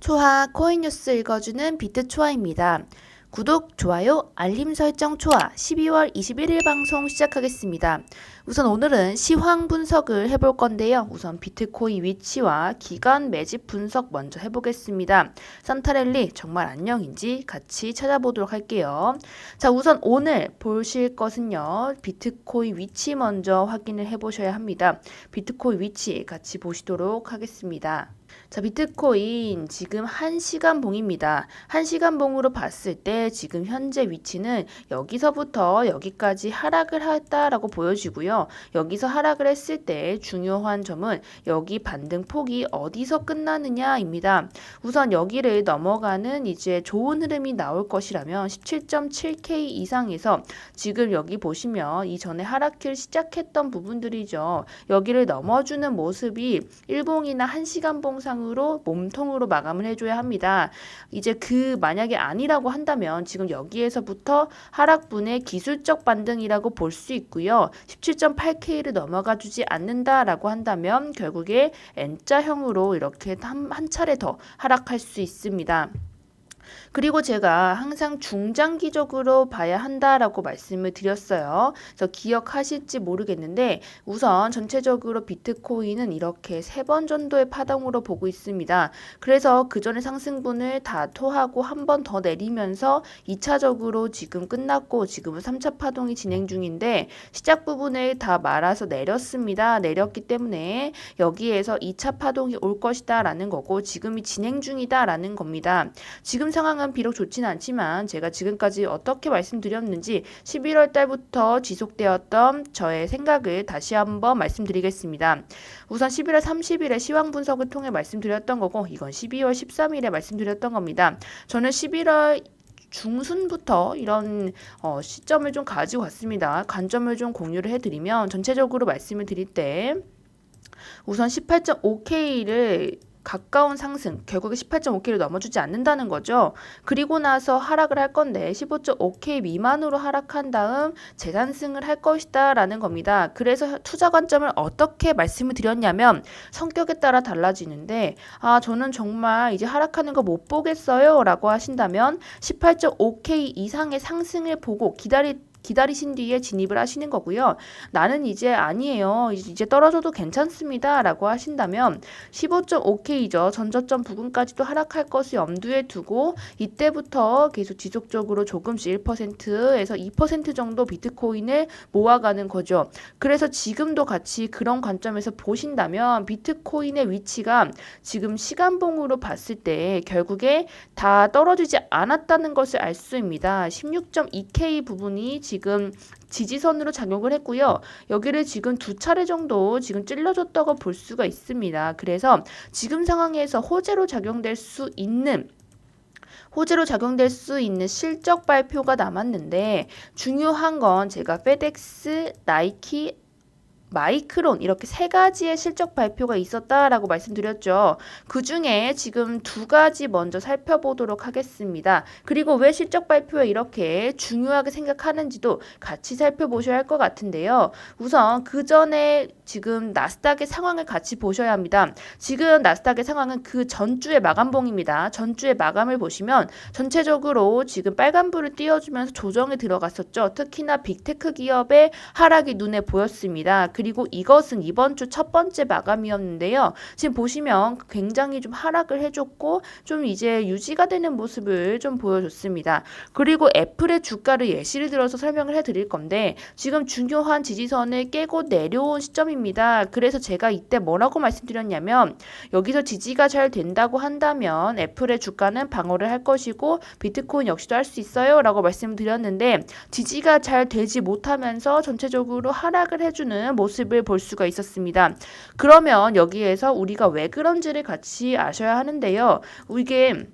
초하 코인 뉴스 읽어주는 비트 초하입니다. 구독, 좋아요, 알림 설정 초하 12월 21일 방송 시작하겠습니다. 우선 오늘은 시황 분석을 해볼 건데요. 우선 비트코인 위치와 기간 매집 분석 먼저 해보겠습니다. 산타랠리 정말 안녕인지 같이 찾아보도록 할게요. 자, 우선 오늘 보실 것은요. 비트코인 위치 먼저 확인을 해보셔야 합니다. 비트코인 위치 같이 보시도록 하겠습니다. 자, 비트코인 지금 1시간 봉입니다. 1시간 봉으로 봤을 때 지금 현재 위치는 여기서부터 여기까지 하락을 했다라고 보여지고요. 여기서 하락을 했을 때 중요한 점은 여기 반등 폭이 어디서 끝나느냐입니다. 우선 여기를 넘어가는 이제 좋은 흐름이 나올 것이라면 17.7K 이상에서 지금 여기 보시면 이전에 하락을 시작했던 부분들이죠. 여기를 넘어주는 모습이 일봉이나 1시간 봉상 으로 몸통으로 마감을 해줘야 합니다. 이제 그 만약에 아니라고 한다면 지금 여기에서부터 하락분의 기술적 반등이라고 볼 수 있고요. 17.8K를 넘어가 주지 않는다라고 한다면 결국에 N자형으로 이렇게 한, 한 차례 더 하락할 수 있습니다. 그리고 제가 항상 중장기적으로 봐야 한다라고 말씀을 드렸어요. 그래서 기억하실지 모르겠는데 우선 전체적으로 비트코인은 이렇게 세 번 정도의 파동으로 보고 있습니다. 그래서 그 전에 상승분을 다 토하고 한 번 더 내리면서 2차적으로 지금 끝났고 지금은 3차 파동이 진행 중인데 시작 부분을 다 말아서 내렸습니다. 내렸기 때문에 여기에서 2차 파동이 올 것이다 라는 거고 지금이 진행 중이다 라는 겁니다. 지금 상황은 비록 좋지는 않지만 제가 지금까지 어떻게 말씀드렸는지 11월 달부터 지속되었던 저의 생각을 다시 한번 말씀드리겠습니다. 우선 11월 30일에 시황 분석을 통해 말씀드렸던 거고 이건 12월 13일에 말씀드렸던 겁니다. 저는 11월 중순부터 이런 어, 시점을 좀 가지고 왔습니다. 관점을 좀 공유를 해드리면 전체적으로 말씀을 드릴 때 우선 18.5K를 가까운 상승, 결국에 18.5K를 넘어주지 않는다는 거죠. 그리고 나서 하락을 할 건데 15.5K 미만으로 하락한 다음 재산승을 할 것이다 라는 겁니다. 그래서 투자 관점을 어떻게 말씀을 드렸냐면 성격에 따라 달라지는데 아 저는 정말 이제 하락하는 거 못 보겠어요 라고 하신다면 18.5K 이상의 상승을 보고 기다리 기다리신 뒤에 진입을 하시는 거고요. 나는 이제 아니에요. 이제 떨어져도 괜찮습니다. 라고 하신다면 15.5K죠. 전저점 부근까지도 하락할 것을 염두에 두고 이때부터 계속 지속적으로 조금씩 1%에서 2% 정도 비트코인을 모아가는 거죠. 그래서 지금도 같이 그런 관점에서 보신다면 비트코인의 위치가 지금 시간봉으로 봤을 때 결국에 다 떨어지지 않았다는 것을 알 수입니다. 16.2K 부분이 지금 지지선으로 작용을 했고요. 여기를 지금 두 차례 정도 지금 찔러줬다고 볼 수가 있습니다. 그래서 지금 상황에서 호재로 작용될 수 있는 호재로 작용될 수 있는 실적 발표가 남았는데 중요한 건 제가 페덱스, 나이키, 마이크론 이렇게 세 가지의 실적 발표가 있었다라고 말씀드렸죠. 그 중에 지금 두 가지 먼저 살펴보도록 하겠습니다. 그리고 왜 실적 발표에 이렇게 중요하게 생각하는지도 같이 살펴보셔야 할 것 같은데요. 우선 그 전에 지금 나스닥의 상황을 같이 보셔야 합니다. 지금 나스닥의 상황은 그 전주의 마감봉입니다. 전주의 마감을 보시면 전체적으로 지금 빨간불을 띄워주면서 조정에 들어갔었죠. 특히나 빅테크 기업의 하락이 눈에 보였습니다. 그리고 이것은 이번 주 첫 번째 마감이었는데요. 지금 보시면 굉장히 좀 하락을 해줬고 좀 이제 유지가 되는 모습을 좀 보여줬습니다. 그리고 애플의 주가를 예시를 들어서 설명을 해드릴 건데 지금 중요한 지지선을 깨고 내려온 시점입니다. 그래서 제가 이때 뭐라고 말씀드렸냐면 여기서 지지가 잘 된다고 한다면 애플의 주가는 방어를 할 것이고 비트코인 역시도 할 수 있어요 라고 말씀드렸는데 지지가 잘 되지 못하면서 전체적으로 하락을 해주는 모습 모습을 볼 수가 있었습니다. 그러면 여기에서 우리가 왜 그런지를 같이 아셔야 하는데요. 이게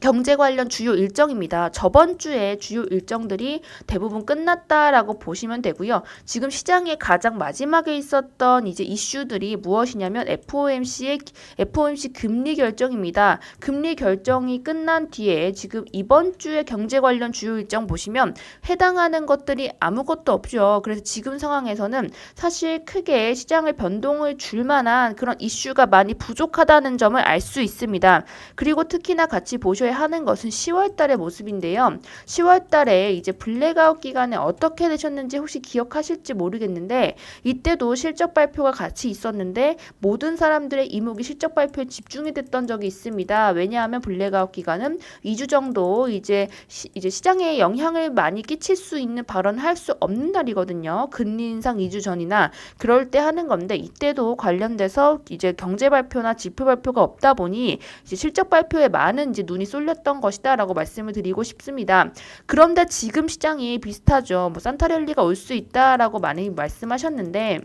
경제 관련 주요 일정입니다. 저번 주에 주요 일정들이 대부분 끝났다라고 보시면 되고요. 지금 시장의 가장 마지막에 있었던 이제 이슈들이 무엇이냐면 FOMC의 FOMC 금리 결정입니다. 금리 결정이 끝난 뒤에 지금 이번 주에 경제 관련 주요 일정 보시면 해당하는 것들이 아무것도 없죠. 그래서 지금 상황에서는 사실 크게 시장을 변동을 줄 만한 그런 이슈가 많이 부족하다는 점을 알 수 있습니다. 그리고 특히나 같이 보셔야 하는 것은 10월 달의 모습인데요. 10월 달에 이제 블랙아웃 기간에 어떻게 되셨는지 혹시 기억하실지 모르겠는데 이때도 실적 발표가 같이 있었는데 모든 사람들의 이목이 실적 발표에 집중이 됐던 적이 있습니다. 왜냐하면 블랙아웃 기간은 2주 정도 이제 시, 이제 시장에 영향을 많이 끼칠 수 있는 발언을 할수 없는 날이거든요. 금리 인상 2주 전이나 그럴 때 하는 건데 이때도 관련돼서 이제 경제 발표나 지표 발표가 없다 보니 이제 실적 발표에 많은 이제 눈이 쏠렸던 것이다 라고 말씀을 드리고 싶습니다. 그런데 지금 시장이 비슷하죠. 뭐 산타랠리가 올 수 있다 라고 많이 말씀하셨는데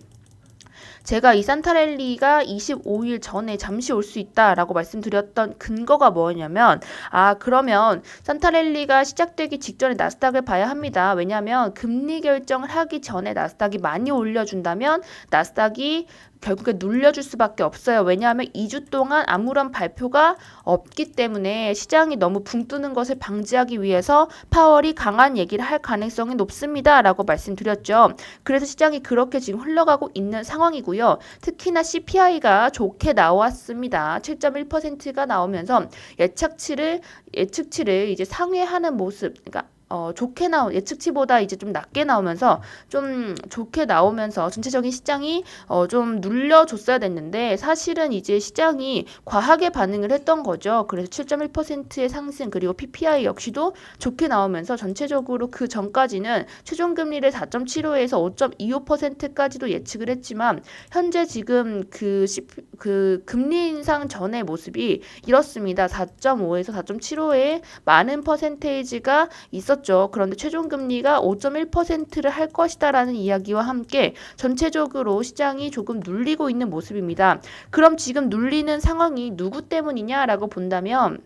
제가 이 산타랠리가 25일 전에 잠시 올 수 있다라고 말씀드렸던 근거가 뭐냐면 아 그러면 산타랠리가 시작되기 직전에 나스닥을 봐야 합니다. 왜냐하면 금리 결정을 하기 전에 나스닥이 많이 올려준다면 나스닥이 결국에 눌려줄 수밖에 없어요. 왜냐하면 2주 동안 아무런 발표가 없기 때문에 시장이 너무 붕 뜨는 것을 방지하기 위해서 파월이 강한 얘기를 할 가능성이 높습니다. 라고 말씀드렸죠. 그래서 시장이 그렇게 지금 흘러가고 있는 상황이고요. 특히나 CPI가 좋게 나왔습니다. 7.1%가 나오면서 예측치를 예측치를 이제 상회하는 모습, 그러니까 어, 좋게 나오 예측치보다 이제 좀 낮게 나오면서 좀 좋게 나오면서 전체적인 시장이 어, 좀 눌려줬어야 됐는데 사실은 이제 시장이 과하게 반응을 했던 거죠. 그래서 7.1%의 상승 그리고 PPI 역시도 좋게 나오면서 전체적으로 그 전까지는 최종 금리를 4.75에서 5.25%까지도 예측을 했지만 현재 지금 그, 그 금리 인상 전의 모습이 이렇습니다. 4.5에서 4.75에 많은 퍼센테이지가 있었 있었죠. 그런데 최종 금리가 5.1%를 할 것이다라는 이야기와 함께 전체적으로 시장이 조금 눌리고 있는 모습입니다. 그럼 지금 눌리는 상황이 누구 때문이냐라고 본다면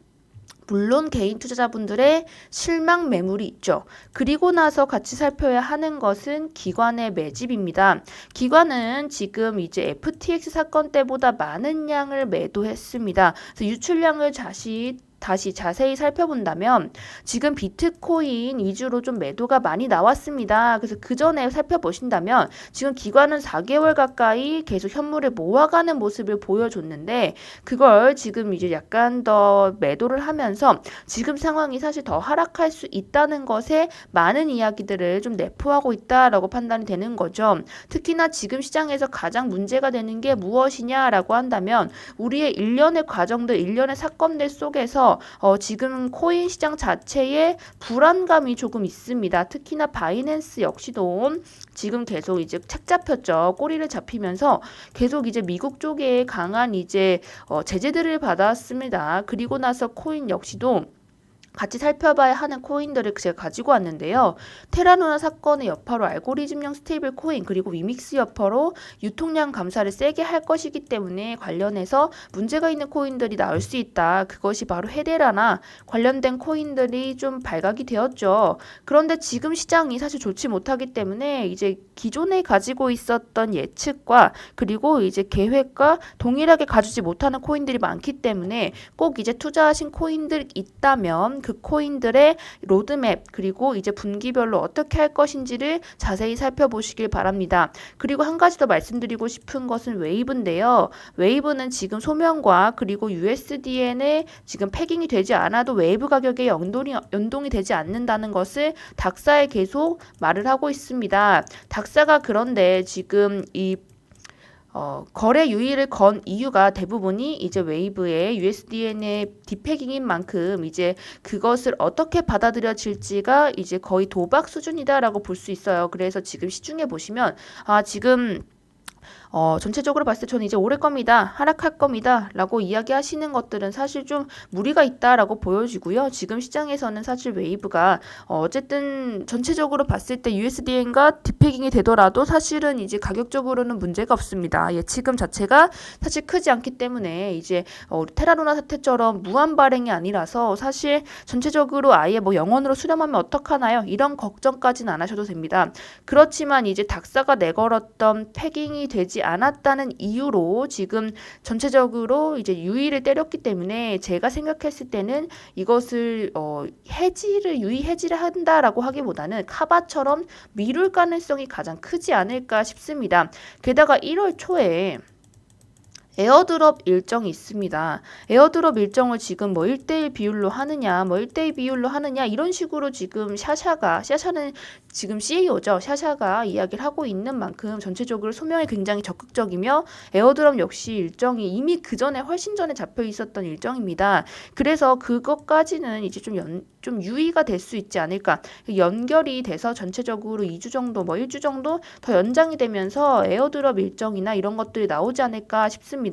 물론 개인 투자자분들의 실망 매물이 있죠. 그리고 나서 같이 살펴야 하는 것은 기관의 매집입니다. 기관은 지금 이제 FTX 사건 때보다 많은 양을 매도했습니다. 그래서 유출량을 다시 다시 자세히 살펴본다면 지금 비트코인 위주로 좀 매도가 많이 나왔습니다. 그래서 그 전에 살펴보신다면 지금 기관은 4개월 가까이 계속 현물을 모아가는 모습을 보여줬는데 그걸 지금 이제 약간 더 매도를 하면서 지금 상황이 사실 더 하락할 수 있다는 것에 많은 이야기들을 좀 내포하고 있다라고 판단이 되는 거죠. 특히나 지금 시장에서 가장 문제가 되는 게 무엇이냐라고 한다면 우리의 일련의 과정들, 일련의 사건들 속에서 어, 지금 코인 시장 자체에 불안감이 조금 있습니다. 특히나 바이낸스 역시도 지금 계속 이제 책 잡혔죠. 꼬리를 잡히면서 계속 이제 미국 쪽에 강한 이제 어, 제재들을 받았습니다. 그리고 나서 코인 역시도 같이 살펴봐야 하는 코인들을 제가 가지고 왔는데요. 테라누나 사건의 여파로 알고리즘형 스테이블 코인 그리고 위믹스 여파로 유통량 감사를 세게 할 것이기 때문에 관련해서 문제가 있는 코인들이 나올 수 있다. 그것이 바로 헤데라나 관련된 코인들이 좀 발각이 되었죠. 그런데 지금 시장이 사실 좋지 못하기 때문에 이제 기존에 가지고 있었던 예측과 그리고 이제 계획과 동일하게 가지지 못하는 코인들이 많기 때문에 꼭 이제 투자하신 코인들 있다면 그 코인들의 로드맵 그리고 이제 분기별로 어떻게 할 것인지를 자세히 살펴보시길 바랍니다. 그리고 한 가지 더 말씀드리고 싶은 것은 웨이브인데요. 웨이브는 지금 소명과 그리고 USDN에 지금 패깅이 되지 않아도 웨이브 가격에 연동이, 연동이 되지 않는다는 것을 닥사에 계속 말을 하고 있습니다. 닥사가 그런데 지금 이 어, 거래 유의를 건 이유가 대부분이 이제 웨이브의 USDN의 디패깅인 만큼 이제 그것을 어떻게 받아들여질지가 이제 거의 도박 수준이다라고 볼 수 있어요. 그래서 지금 시중에 보시면 아 지금 어, 전체적으로 봤을 때 저는 이제 오를 겁니다. 하락할 겁니다. 라고 이야기하시는 것들은 사실 좀 무리가 있다라고 보여지고요. 지금 시장에서는 사실 웨이브가 어, 어쨌든 전체적으로 봤을 때 USDN과 디페깅이 되더라도 사실은 이제 가격적으로는 문제가 없습니다. 예치금 자체가 사실 크지 않기 때문에 이제 어, 테라로나 사태처럼 무한 발행이 아니라서 사실 전체적으로 아예 뭐 영원으로 수렴하면 어떡하나요? 이런 걱정까지는 안 하셔도 됩니다. 그렇지만 이제 닥사가 내걸었던 패깅이 되지 않았다는 이유로 지금 전체적으로 이제 유의를 때렸기 때문에 제가 생각했을 때는 이것을 어 해지를 유의 해지를 한다라고 하기보다는 카바처럼 미룰 가능성이 가장 크지 않을까 싶습니다. 게다가 1월 초에 에어드롭 일정이 있습니다. 에어드롭 일정을 지금 뭐 1대1 비율로 하느냐, 뭐 1대2 비율로 하느냐, 이런 식으로 지금 샤샤가, 샤샤는 지금 CEO죠. 샤샤가 이야기를 하고 있는 만큼 전체적으로 소명이 굉장히 적극적이며 에어드롭 역시 일정이 이미 그 전에 훨씬 전에 잡혀 있었던 일정입니다. 그래서 그것까지는 이제 좀 연, 좀 유의가 될 수 있지 않을까. 연결이 돼서 전체적으로 2주 정도, 뭐 1주 정도 더 연장이 되면서 에어드롭 일정이나 이런 것들이 나오지 않을까 싶습니다.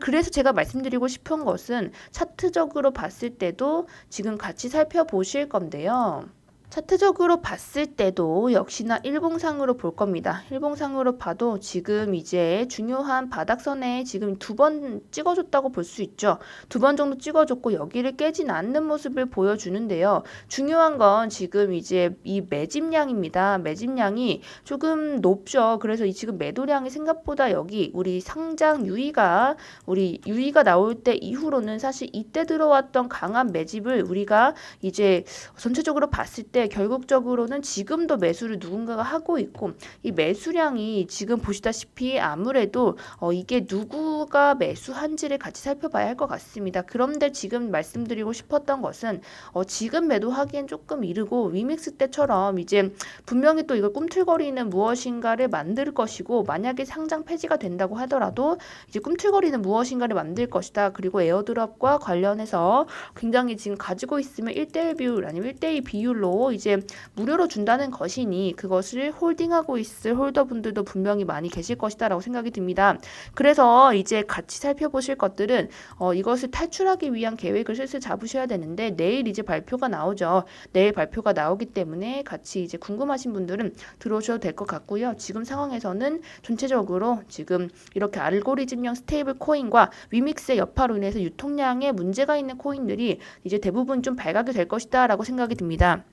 그래서 제가 말씀드리고 싶은 것은 차트적으로 봤을 때도 지금 같이 살펴보실 건데요. 차트적으로 봤을 때도 역시나 일봉상으로 볼 겁니다. 일봉상으로 봐도 지금 이제 중요한 바닥선에 지금 두 번 찍어줬다고 볼 수 있죠. 두 번 정도 찍어줬고 여기를 깨진 않는 모습을 보여주는데요. 중요한 건 지금 이제 이 매집량입니다. 매집량이 조금 높죠. 그래서 이 지금 매도량이 생각보다 여기 우리 상장 유의가 우리 유의가 나올 때 이후로는 사실 이때 들어왔던 강한 매집을 우리가 이제 전체적으로 봤을 때 결국적으로는 지금도 매수를 누군가가 하고 있고 이 매수량이 지금 보시다시피 아무래도 어 이게 누구가 매수한지를 같이 살펴봐야 할 것 같습니다. 그런데 지금 말씀드리고 싶었던 것은 어 지금 매도하기엔 조금 이르고 위믹스 때처럼 이제 분명히 또 이걸 꿈틀거리는 무엇인가를 만들 것이고 만약에 상장 폐지가 된다고 하더라도 이제 꿈틀거리는 무엇인가를 만들 것이다. 그리고 에어드랍과 관련해서 굉장히 지금 가지고 있으면 1대1 비율 아니면 1대2 비율로 이제 무료로 준다는 것이니 그것을 홀딩하고 있을 홀더분들도 분명히 많이 계실 것이다라고 생각이 듭니다. 그래서 이제 같이 살펴보실 것들은 어, 이것을 탈출하기 위한 계획을 슬슬 잡으셔야 되는데 내일 이제 발표가 나오죠. 내일 발표가 나오기 때문에 같이 이제 궁금하신 분들은 들어오셔도 될 것 같고요. 지금 상황에서는 전체적으로 지금 이렇게 알고리즘형 스테이블 코인과 위믹스의 여파로 인해서 유통량에 문제가 있는 코인들이 이제 대부분 좀 발각이 될 것이다라고 생각이 듭니다.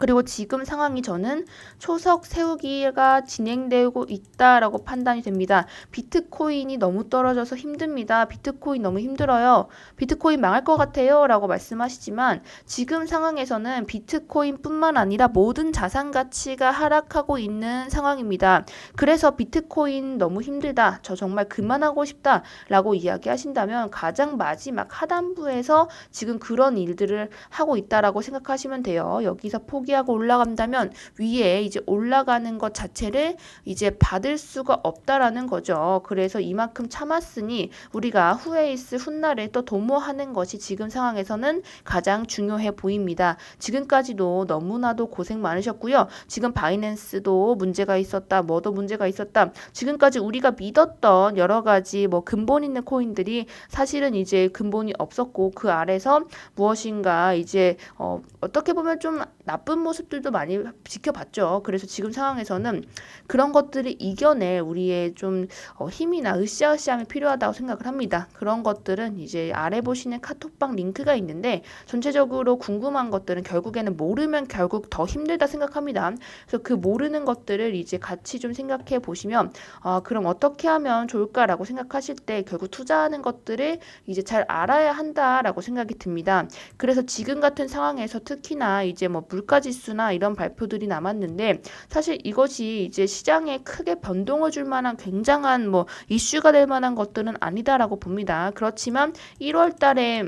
그리고 지금 상황이 저는 초석 세우기가 진행되고 있다라고 판단이 됩니다. 비트코인이 너무 떨어져서 힘듭니다. 비트코인 너무 힘들어요. 비트코인 망할 것 같아요. 라고 말씀하시지만 지금 상황에서는 비트코인뿐만 아니라 모든 자산 가치가 하락하고 있는 상황입니다. 그래서 비트코인 너무 힘들다. 저 정말 그만하고 싶다. 라고 이야기하신다면 가장 마지막 하단부에서 지금 그런 일들을 하고 있다라고 생각하시면 돼요. 여기서 포기 포기하고 올라간다면 위에 이제 올라가는 것 자체를 이제 받을 수가 없다라는 거죠. 그래서 이만큼 참았으니 우리가 후에 있을 훗날에 또 도모하는 것이 지금 상황에서는 가장 중요해 보입니다. 지금까지도 너무나도 고생 많으셨고요. 지금 바이낸스도 문제가 있었다. 뭐도 문제가 있었다. 지금까지 우리가 믿었던 여러 가지 뭐 근본 있는 코인들이 사실은 이제 근본이 없었고 그 아래서 무엇인가 이제 어, 어떻게 보면 좀 나쁜 모습들도 많이 지켜봤죠. 그래서 지금 상황에서는 그런 것들을 이겨낼 우리의 좀 어, 힘이나 으쌰으쌰함이 필요하다고 생각을 합니다. 그런 것들은 이제 아래 보시는 카톡방 링크가 있는데 전체적으로 궁금한 것들은 결국에는 모르면 결국 더 힘들다 생각합니다. 그래서 그 모르는 것들을 이제 같이 좀 생각해 보시면 아, 그럼 어떻게 하면 좋을까라고 생각하실 때 결국 투자하는 것들을 이제 잘 알아야 한다라고 생각이 듭니다. 그래서 지금 같은 상황에서 특히나 이제 뭐 물가 지 수나 이런 발표들이 남았는데 사실 이것이 이제 시장에 크게 변동을 줄 만한 굉장한 뭐 이슈가 될 만한 것들은 아니다라고 봅니다. 그렇지만 1월 달에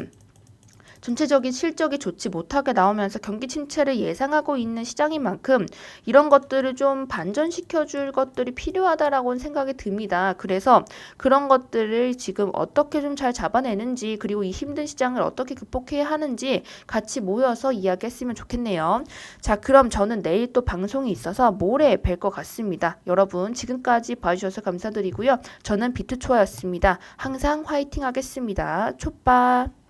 전체적인 실적이 좋지 못하게 나오면서 경기 침체를 예상하고 있는 시장인 만큼 이런 것들을 좀 반전시켜 줄 것들이 필요하다라고 생각이 듭니다. 그래서 그런 것들을 지금 어떻게 좀 잘 잡아내는지 그리고 이 힘든 시장을 어떻게 극복해야 하는지 같이 모여서 이야기했으면 좋겠네요. 자, 그럼 저는 내일 또 방송이 있어서 모레 뵐 것 같습니다. 여러분 지금까지 봐주셔서 감사드리고요. 저는 비트초아였습니다. 항상 화이팅 하겠습니다. 촛밥.